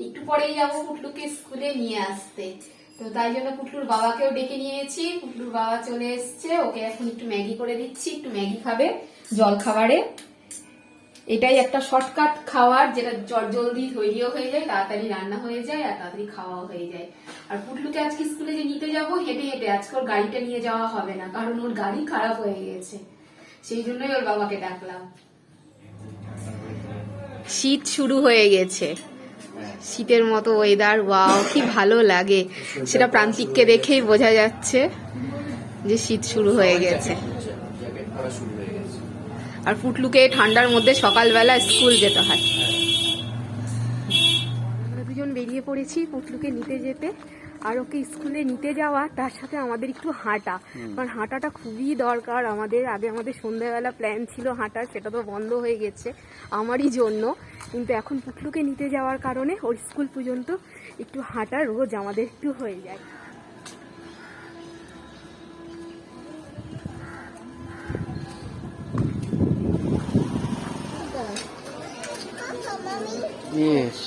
একটু পরেই যাব পুটলুকে স্কুলে নিয়ে আসতে। তো তাই জন্য পুটলুর বাবাকেও ডেকে নিয়েছি। পুটলুর বাবা চলে এসছে, ওকে এখন একটু ম্যাগি করে দিচ্ছি, একটু ম্যাগি খাবে জল খাবারে এটাই একটা শর্টকাট খাবার যেটা জ- জলদি তৈরিও হয়ে যায়, তাড়াতাড়ি রান্না হয়ে যায়, আর তাড়াতাড়ি খাওয়াও হয়ে যায়। আর পুটলুকে আজকে স্কুলে যে নিতে যাব, হেঁটে হেঁটে, আজকে ওর গাড়িটা নিয়ে যাওয়া হবে না, কারণ ওর গাড়ি খারাপ হয়ে গেছে সেই জন্যই ওর বাবাকে ডাকলাম। শীত শুরু হয়ে গেছে। শীতের মতো ওয়েদার ওয়াও কি ভালো লাগে। সেটা প্রান্তিককে দেখেই বোঝা যাচ্ছে যে শীত শুরু হয়ে গেছে। আর পুটলুকে ঠান্ডার মধ্যে সকালবেলা স্কুল যেতে হয়। দুজন বেরিয়ে পড়েছি পুটলুকে নিতে যেতে। আর ওকে স্কুলে নিতে যাওয়া তার সাথে আমাদের একটু হাঁটা। কারণ হাঁটাটা খুবই দরকার আমাদের। আগে আমাদের সন্ধ্যাবেলা প্ল্যান ছিল হাঁটার সেটা তো বন্ধ হয়ে গেছে আমারই জন্য। কিন্তু এখন পুটলুকে নিতে যাওয়ার কারণে ওর স্কুল পর্যন্ত একটু হাঁটা রোজ আমাদের একটু হয়ে যায়। ইয়েস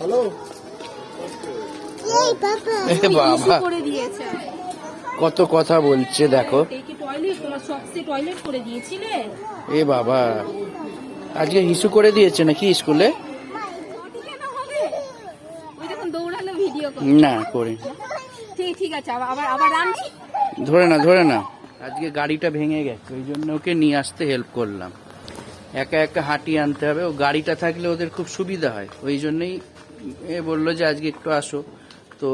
হ্যালো এই বাবা। করে দিয়েছে। কত কথা বলছে দেখো। এ বাবা আজকে হিসু করে দিয়েছে নাকি স্কুলে? না করে। ধরে না ধরে না। আজকে গাড়িটা ভেঙে গেছে ওই জন্য ওকে নিয়ে আসতে হেল্প করলাম। একা একা হাঁটিয়ে আনতে হবে ও গাড়িটা থাকলে ওদের খুব সুবিধা হয়। ওই জন্যই এ বলল যে আজকে একটু আসো। তো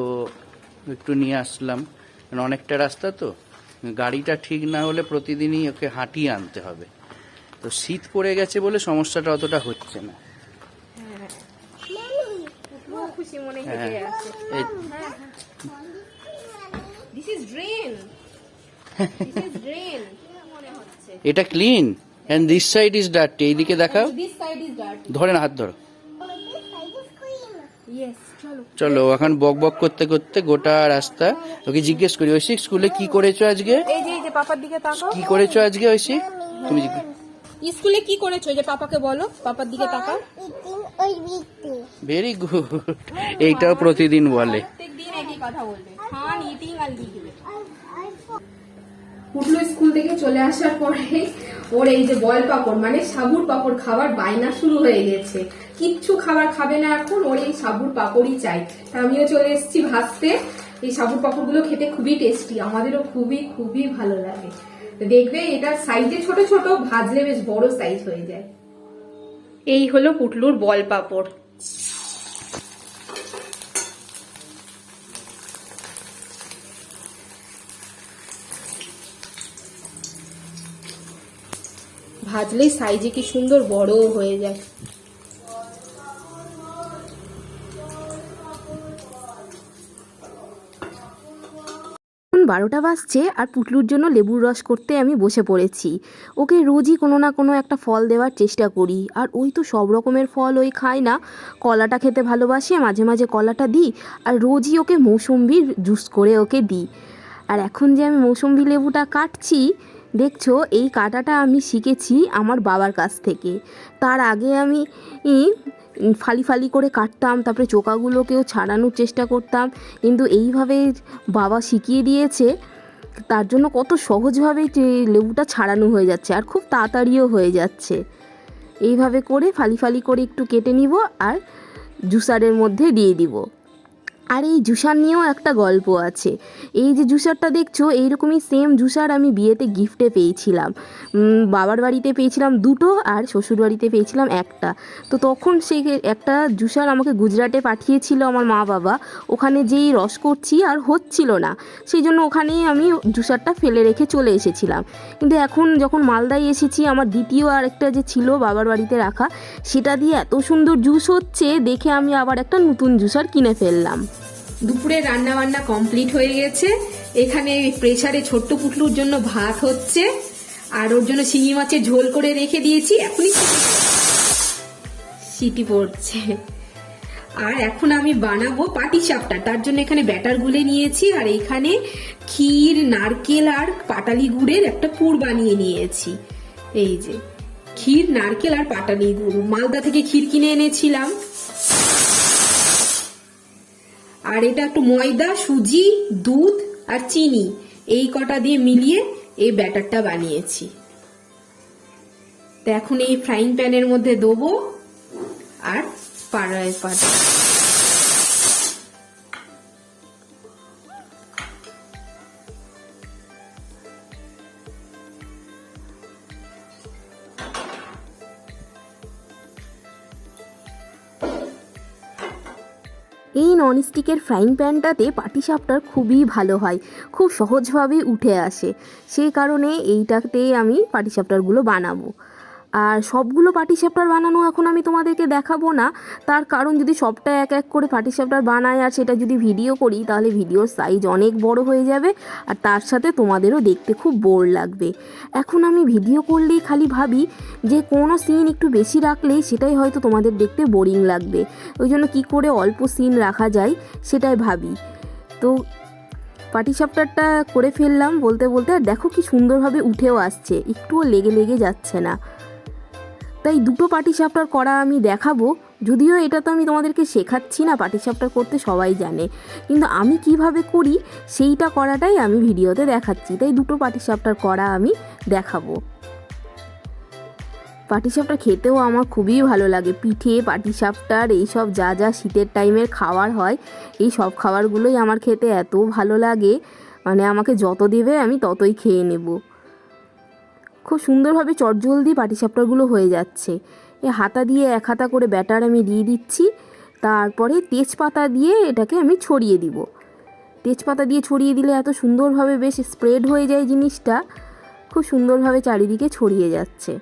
একটু নিয়ে আসলাম। কারণ অনেকটা রাস্তা তো। গাড়িটা ঠিক না হলে প্রতিদিনই ওকে হাঁটিয়ে আনতে হবে। তো শীত পড়ে গেছে বলে সমস্যাটা অতটা হচ্ছে না। হ্যাঁ হচ্ছে এটা clean and this side is dirty এইদিকে দেখাও। দিস সাইড ইজ ডার্ট ধরে না হাত ধরো। চলো এখন বক বক করতে করতে গোটা রাস্তা ওকে জিজ্ঞেস করি ঐশিক স্কুলে কি করেছ আজকে? এই যে এই যে পাপার দিকে তাকাও। কি করেছ আজকে ঐশিক? তুমি জিজ্ঞেস স্কুলে কি করেছ? এই যে পাপাকে বলো পাপার দিকে তাকাও। ভেরি গুড এইটাও প্রতিদিন বলে। প্রত্যেকদিন একই কথা বলবে। খান ইটিং আর লিখবে। স্কুল থেকে চলে আসার পরে ওর এই যে বয়েল পাপড় মানে সাবুর পাপড় খাবার বায়না শুরু হয়ে গেছে। কিচ্ছু খাবার খাবে না এখন, ওর এই সাবুর পাপড়ই চাই। আমিও চলে এসেছি ভাজতে এই সাবুর পাপড়গুলো খেতে খুবই টেস্টি আমাদেরও খুবই খুবই ভালো লাগে। দেখবে, এটা সাইজে ছোট ছোট, ভাজলে বেশ বড় সাইজ হয়ে যায়। এই হলো পুটলুর বল পাপড়। ভাজলেই সাইজে কি সুন্দর বড়ও হয়ে যায়। বারোটা বাজছে আর পুটলুর জন্য লেবুর রস করতে আমি বসে পড়েছি। ওকে রোজই কোনো না কোনো একটা ফল দেওয়ার চেষ্টা করি। আর ওই তো সব রকমের ফল ওই খায় না। কলাটা খেতে ভালোবাসে, মাঝে মাঝে কলাটা দিই আর রোজই ওকে মৌসুম্বির জুস করে ওকে দিই। আর এখন যে আমি মৌসুম্বি লেবুটা কাটছি, দেখছ, এই কাটাটা আমি শিখেছি আমার বাবার কাছ থেকে। তার আগে আমি ফালি ফালি করে কাটতাম, তারপরে চোকাগুলোকেও ছাড়ানোর চেষ্টা করতাম। কিন্তু এইভাবে বাবা শিখিয়ে দিয়েছে, তার জন্য কত সহজভাবে লেবুটা ছাড়ানো হয়ে যাচ্ছে আর খুব তাড়াতাড়িও হয়ে যাচ্ছে। এইভাবে করে ফালি ফালি করে একটু কেটে নিব আর জুসারের মধ্যে দিয়ে দিব। আর এই জুসার নিয়েও একটা গল্প আছে। এই যে জুসারটা দেখছ, এইরকমই সেম জুসার আমি বিয়েতে গিফটে পেয়েছিলাম। বাবার বাড়িতে পেয়েছিলাম দুটো আর শ্বশুর বাড়িতে পেয়েছিলাম একটা। তো তখন সেই একটা জুসার আমাকে গুজরাটে পাঠিয়েছিল আমার মা বাবা। ওখানে যেই রস করছি আর হচ্ছিল না। সেই জন্য ওখানেই আমি জুসারটা ফেলে রেখে চলে এসেছিলাম। কিন্তু এখন যখন মালদায় এসেছি, আমার দ্বিতীয় আরেকটা যে ছিল বাবার বাড়িতে রাখা, সেটা দিয়ে এত সুন্দর জুস হচ্ছে, দেখে আমি আবার একটা নতুন জুসার কিনে ফেললাম। দুপুরে রান্না বান্না কমপ্লিট হয়ে গেছে। এখানে প্রেসারে ছোট্ট পুটলুর জন্য ভাত হচ্ছে। আর ওর জন্য শিঙি মাছের ঝোল করে রেখে দিয়েছি। এখনই সিটি পড়ছে। আর এখন আমি বানাবো পাটি সাপটা তার জন্য এখানে ব্যাটার গুলে নিয়েছি। আর এখানে ক্ষীর, নারকেল আর পাটালি গুড়ের একটা পুর বানিয়ে নিয়েছি। এই যে, ক্ষীর, নারকেল আর পাটালি গুড়। মালদা থেকে ক্ষীর কিনে এনেছিলাম। আর এটা একটু ময়দা, সুজি, দুধ আর চিনি এই কটা দিয়ে মিলিয়ে এই ব্যাটারটা বানিয়েছি। তো এখন এই ফ্রাইং প্যানের মধ্যে দেবো আর পাড়ায় পাড়া এই ননস্টিকের ফ্রাইং প্যানটাতে পাটিসাপটার খুবই ভালো হয়, খুব সহজভাবে উঠে আসে। সেই কারণে এইটাতে আমি পাটিসাপটারগুলো বানাবো। আর সবগুলো পাটিসাপটার বানানো এখন আমি তোমাদেরকে দেখাবো না। তার কারণ যদি সবটা এক এক করে পাটিসাপটার বানাই আর সেটা যদি ভিডিও করি, তাহলে ভিডিওর সাইজ অনেক বড় হয়ে যাবে আর তার সাথে তোমাদেরও দেখতে খুব বোর লাগবে। এখন আমি ভিডিও করলেই খালি ভাবি যে কোনো সিন একটু বেশি রাখলেই সেটাই হয়তো তোমাদের দেখতে বোরিং লাগবে। ওই জন্য কী করে অল্প সিন রাখা যায় সেটাই ভাবি। তো পাটিসাপটারটা করে ফেললাম বলতে বলতে, আর দেখো কি সুন্দরভাবে উঠেও আসছে। একটুও লেগে লেগে যাচ্ছে না। তাই দুটো পাটিসাপটার করা আমি দেখাবো। যদিও এটা তো আমি তোমাদেরকে শেখাচ্ছি না পাটিসাপটার করতে সবাই জানে। কিন্তু আমি কীভাবে করি, সেইটা করাটাই আমি ভিডিওতে দেখাচ্ছি। তাই দুটো পাটিসাপটার করা আমি দেখাবো। পাটিসাপটা খেতেও আমার খুবই ভালো লাগে। পিঠে, পাটিসাপটার, এইসব যা যা শীতের টাইমের খাবার হয়, এই সব খাবারগুলোই আমার খেতে এত ভালো লাগে। মানে আমাকে যত দেবে আমি ততই খেয়ে নেব। খুব সুন্দরভাবে চটজলদি পাটিসাপটারগুলো হয়ে যাচ্ছে। এ হাতা দিয়ে এক হাতা করে ব্যাটার আমি দিয়ে দিচ্ছি, তারপরে তেজপাতা দিয়ে এটাকে আমি ছড়িয়ে দিব। তেজপাতা দিয়ে ছড়িয়ে দিলে এত সুন্দরভাবে বেশ স্প্রেড হয়ে যায় জিনিসটা, খুব সুন্দরভাবে চারিদিকে ছড়িয়ে যাচ্ছে।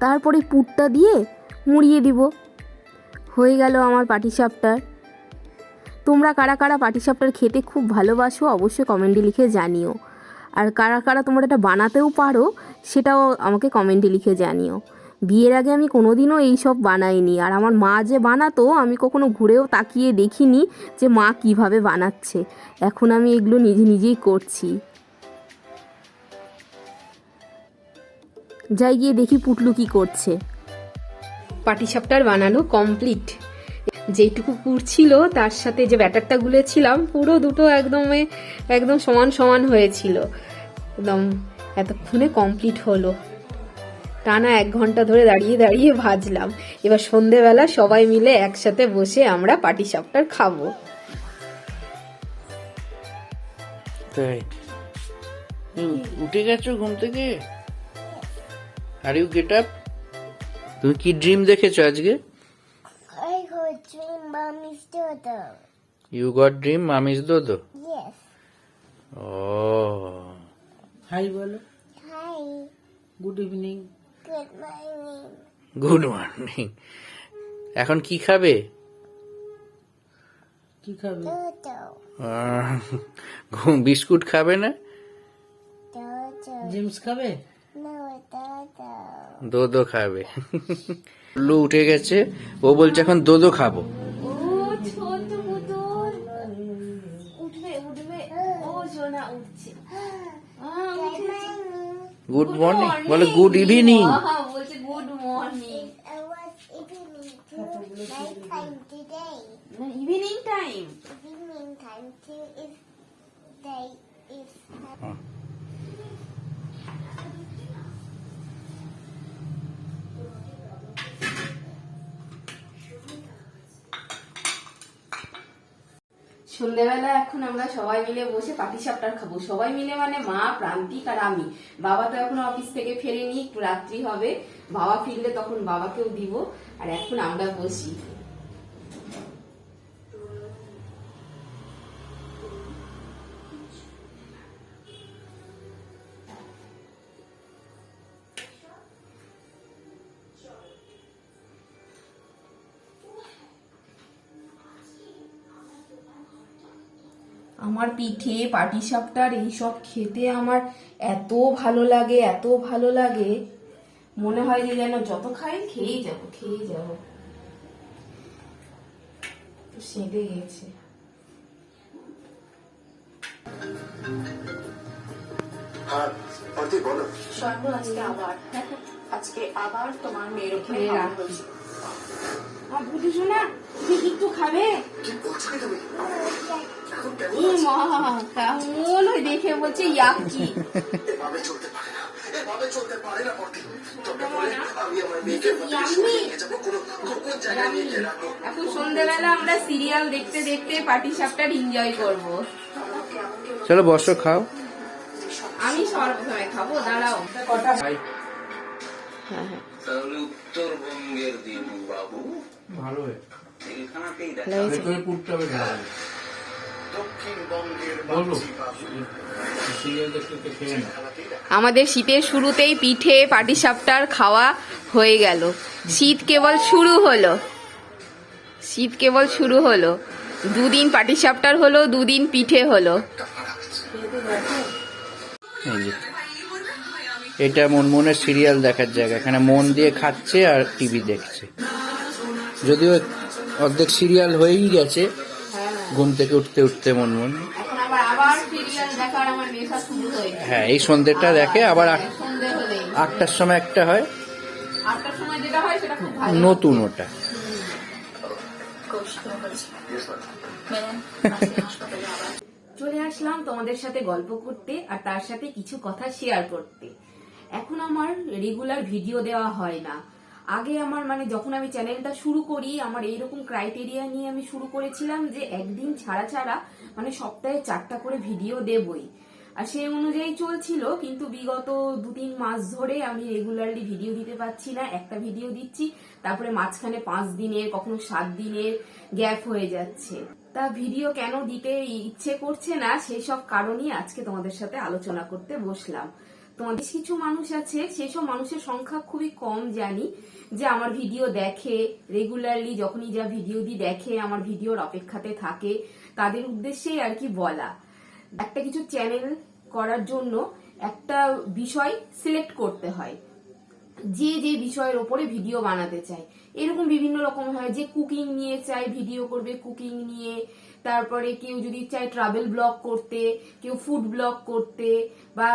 তারপরে পুরটা দিয়ে মুড়িয়ে দিব। হয়ে গেল আমার পাটিসাপটার। তোমরা কারা কারা পাটিসাপটার খেতে খুব ভালোবাসো অবশ্যই কমেন্টে লিখে জানিও। আর কারা কারা তোমরা এটা বানাতেও পারো, সেটাও আমাকে কমেন্টে লিখে জানিও। বিয়ের আগে আমি কোনোদিনও এই সব বানাইনি। আর আমার মা যে বানাতো, আমি কখনো ঘুরেও তাকিয়ে দেখিনি যে মা কীভাবে বানাচ্ছে। এখন আমি এগুলো নিজে নিজেই করছি। যাই গিয়ে দেখি পুটলু কি করছে। পাটিসাপটার বানানো কমপ্লিট যেটুকু পুর ছিল তার সাথে যে ব্যাটারটা গুলেছিলাম পুরো দুটো একদমে একদম সমান সমান হয়েছিল। একদম এতক্ষণে কমপ্লিট হলো। টানা এক ঘণ্টা ধরে দাঁড়িয়ে দাঁড়িয়ে ভাজলাম। এবার সন্ধেবেলা সবাই মিলে একসাথে বসে আমরা পাটিসাপটার খাব। উঠে গেছো ঘুম থেকে? আর ইউ গেট আপ তুমি কি ড্রিম দেখেছ আজকে? I dream mommy's daughter. You got dream mommy's Dodo Yes. ও হাই বলো Hi. Good evening Good morning. Good morning এখন কি খাবে কি খাবে Dodo. বিস্কুট খাবে না Dodo. জেমস খাবে No, Dodo. দোদো খাবে লু উঠে গেছে। ও বলছে এখন দোদো খাব। গুড মর্নিং বলে গুড ইভিনিং বলছে গুড সন্ধ্যেবেলা এখন আমরা সবাই মিলে বসে পাটিসাপটার খাব। সবাই মিলে মানে মা, প্রান্তিক আর আমি। বাবা তো এখন অফিস থেকে ফেরেনি রাত্রি হবে। বাবা ফিরলে তখন বাবাকেও দিব। আর এখন আমরা বসি। আমার পিঠে পাটিসাপটার এইসব খেতে আমার এত ভালো লাগে এত ভালো লাগে। মনে হয় যে যেন যত খাই খেয়েই যাব খেয়েই যাব। সেঁধে গেছে। হ্যাঁ আজকে আবার। আজকে আবার তোমার মেয়ের উপরে খেয়ে হামলা রাখি। হয়েছে। আমার বুঝি শোনা তুমি কি একটু খাবে? ই মা কেমন ওই দেখে বলছে ইয়াকি এভাবে চলতে পারে না এভাবে চলতে পারে না পরদিন তোকে বলে আমি আমার মেয়েকে নিয়ে যাব কোনো গোপন জায়গায় নিয়ে গিয়ে রাখব এখন সন্ধ্যেবেলা আমরা সিরিয়াল দেখতে দেখতে পার্টি সাপটার এনজয় করব চলো বসো খাও আমি সর্বপ্রথমে খাব দাঁড়াও হ্যাঁ হ্যাঁ তাহলে উত্তরবঙ্গের দিন বাবু ভালো এখানেই আমাদের শীতের শুরুতেই পিঠে পাটিসাপটার খাওয়া হয়ে গেল। শীত কেবল শুরু হলো। শীত কেবল শুরু হলো। দুদিন পাটিসাপটার হলো দুদিন পিঠে হলো। এটা মনমনের সিরিয়াল দেখার জায়গা। এখানে মন দিয়ে খাচ্ছে আর টিভি দেখছে। যদিও অর্ধেক সিরিয়াল হয়েই গেছে ঘুম থেকে উঠতে উঠতে মনমন এখন আবার আবার সিরিয়াল দেখার আমার নেশা শুরু হয়ে হ্যাঁ এই সন্ধ্যেটা দেখে আবার আটটার সময় একটা হয়। আটটার সময় যেটা হয় সেটা খুব ভালো। নতুন ওটা। চলে আসলাম তোমাদের সাথে গল্প করতে আর তার সাথে কিছু কথা শেয়ার করতে। এখন আমার রেগুলার ভিডিও দেওয়া হয় না। আগে আমার মানে যখন আমি চ্যানেলটা শুরু করি, আমার এইরকম ক্রাইটেরিয়া নিয়ে আমি শুরু করেছিলাম যে একদিন ছাড়া ছাড়া মানে সপ্তাহে চারটা করে ভিডিও দেবই। আর সেই অনুযায়ী চলছিল, কিন্তু বিগত দু তিন মাস ধরে আমি রেগুলারলি ভিডিও দিতে পারছি না, একটা ভিডিও দিচ্ছি, তারপরে মাঝখানে পাঁচ দিনের কখনো সাত দিনের গ্যাপ হয়ে যাচ্ছে। তা ভিডিও কেন দিতে ইচ্ছে করছে না, সেই সব কারণই আজকে তোমাদের সাথে আলোচনা করতে বসলাম। তোমাদের কিছু মানুষ আছে সেই সব মানুষের সংখ্যা খুবই কম জানি, যে আমার ভিডিও দেখে রেগুলারলি যখনই যা ভিডিও দি দেখে আমার ভিডিওর অপেক্ষাতে থাকে, তাদের উদ্দেশ্যেই আর কি বলা। একটা কিছু চ্যানেল করার জন্য একটা বিষয় সিলেক্ট করতে হয়, যে যে বিষয়ের ওপরে ভিডিও বানাতে চায়। এরকম বিভিন্ন রকম হয়, যে কুকিং নিয়ে চায় ভিডিও করবে কুকিং নিয়ে তারপরে কেউ যদি চায় ট্রাভেল ব্লগ করতে, কেউ ফুড ব্লগ করতে বা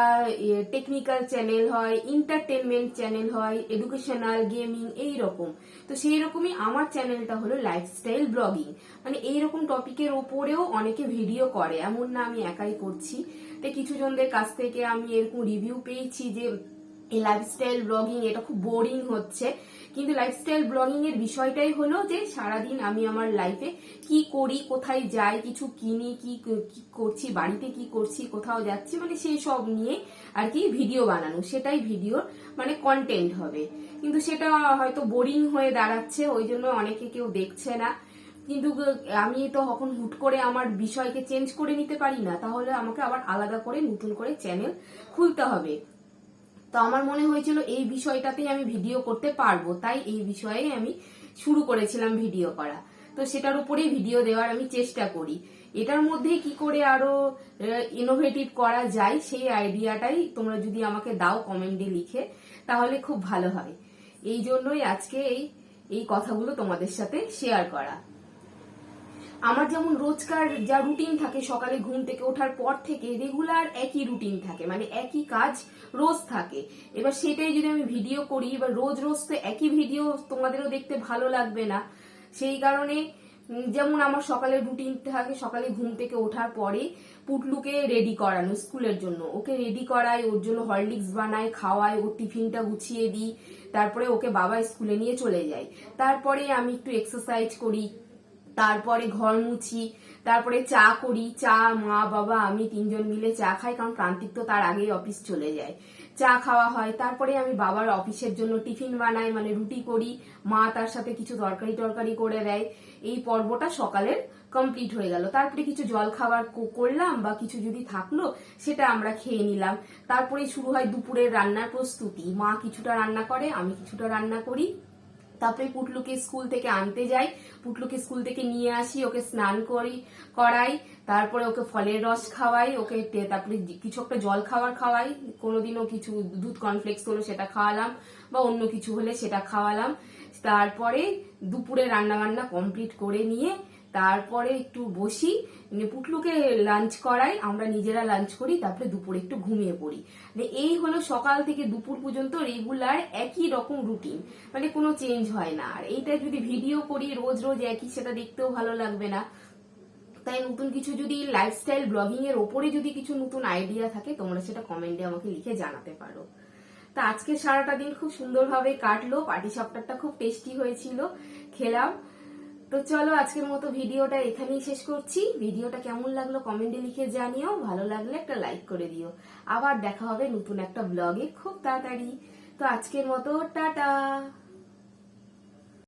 টেকনিক্যাল চ্যানেল হয় এন্টারটেনমেন্ট চ্যানেল হয় এডুকেশনাল গেমিং এই রকম তো সেই রকমই আমার চ্যানেলটা হলো লাইফস্টাইল ব্লগিং মানে এই রকম টপিকের ওপরেও অনেকে ভিডিও করে, এমন না আমি একাই করছি। তো কিছু জনদের কাছ থেকে আমি এরকম রিভিউ পেয়েছি যে এই লাইফস্টাইল ব্লগিং এটা খুব বোরিং হচ্ছে। কিন্তু লাইফস্টাইল ব্লগিং এর বিষয়টাই হলো যে, সারাদিন আমি আমার লাইফে কি করি, কোথায় যাই, কিছু কিনি, কি করছি, বাড়িতে কি করছি, কোথাও যাচ্ছি মানে সেই সব নিয়ে আর কি ভিডিও বানানো। সেটাই ভিডিওর মানে কন্টেন্ট হবে। কিন্তু সেটা হয়তো বোরিং হয়ে দাঁড়াচ্ছে, ওই জন্য অনেকে কেউ দেখছে না। কিন্তু আমি তো এখন হুট করে আমার বিষয়কে চেঞ্জ করে নিতে পারি না, তাহলে আমাকে আবার আলাদা করে নতুন করে চ্যানেল খুলতে হবে। তো আমার মনে হয়েছিল এই বিষয়টাতেই আমি ভিডিও করতে পারব, তাই এই বিষয়ে আমি শুরু করেছিলাম ভিডিও করা। তো সেটার উপরেই ভিডিও দেওয়ার আমি চেষ্টা করি। এটার মধ্যে কি করে আরও ইনোভেটিভ করা যায় সেই আইডিয়াটাই তোমরা যদি আমাকে দাও কমেন্টে লিখে, তাহলে খুব ভালো হয়। এই জন্যই আজকে এই এই কথাগুলো তোমাদের সাথে শেয়ার করা। আমার যেমন রোজকার যা রুটিন থাকে সকালে ঘুম থেকে ওঠার পর থেকে রেগুলার একই রুটিন থাকে মানে একই কাজ রোজ থাকে। এবার সেটাই যদি আমি ভিডিও করি, এবার রোজ রোজ তো একই ভিডিও তোমাদেরও দেখতে ভালো লাগবে না। সেই কারণে যেমন আমার সকালের রুটিন থাকে, সকালে ঘুম থেকে ওঠার পরে পুটলুকে রেডি করানো স্কুলের জন্য। ওকে রেডি করাই, ওর জন্য হরলিক্স বানাই, খাওয়াই, ওর টিফিনটা গুছিয়ে দিই, তারপরে ওকে বাবা স্কুলে নিয়ে চলে যায়। তারপরে আমি একটু এক্সারসাইজ করি তারপরে ঘর মুছি, তারপরে চা করি। চা, মা, বাবা, আমি তিনজন মিলে চা খাই, কারণ প্রান্তিক তো তার আগেই অফিস চলে যায়। চা খাওয়া হয়, তারপরে আমি বাবার অফিসের জন্য টিফিন বানাই মানে রুটি করি। মা তার সাথে কিছু তরকারি টরকারি করে দেয়। এই পর্বটা সকালের কমপ্লিট হয়ে গেল। তারপরে কিছু জল খাবার করলাম বা কিছু যদি থাকল, সেটা আমরা খেয়ে নিলাম। তারপরে শুরু হয় দুপুরের রান্নার প্রস্তুতি। মা কিছুটা রান্না করে, আমি কিছুটা রান্না করি। তারপরে পুটলুকে স্কুল থেকে আনতে যাই। পুটলুকে স্কুল থেকে নিয়ে আসি, ওকে স্নান করি, করাই। তারপরে ওকে ফলের রস খাওয়াই, ওকে তারপরে কিছু একটা জল খাবার খাওয়াই। কোনোদিনও কিছু দুধ কনফ্লেক্স হলো সেটা খাওয়ালাম, বা অন্য কিছু হলে সেটা খাওয়ালাম। তারপরে দুপুরে রান্না বান্না কমপ্লিট করে নিয়ে তারপরে একটু বসি মানে পুটলুকে লাঞ্চ করাই, আমরা নিজেরা লাঞ্চ করি, তারপরে দুপুরে একটু ঘুমিয়ে পড়ি। মানে এই হলো সকাল থেকে দুপুর পর্যন্ত রেগুলার একই রকম রুটিন মানে কোনো চেঞ্জ হয় না। আর এইটা যদি ভিডিও করি, রোজ রোজ একই, সেটা দেখতেও ভালো লাগবে না। তাই নতুন কিছু যদি লাইফস্টাইল ব্লগিং এর ওপরে যদি কিছু নতুন আইডিয়া থাকে, তোমরা সেটা কমেন্টে আমাকে লিখে জানাতে পারো। তা আজকে সারাটা দিন খুব সুন্দরভাবে কাটলো পাটি সাপটারটা খুব টেস্টি হয়েছিল, খেলাম। তো চলো আজকের মতো ভিডিওটা এখানেই শেষ করছি। ভিডিওটা কেমন লাগল কমেন্টে লিখে জানিও। ভালো লাগলে একটা লাইক করে দিও। আবার দেখা হবে নতুন একটা ব্লগে খুব তাড়াতাড়ি। তো আজকের মতো, টাটা!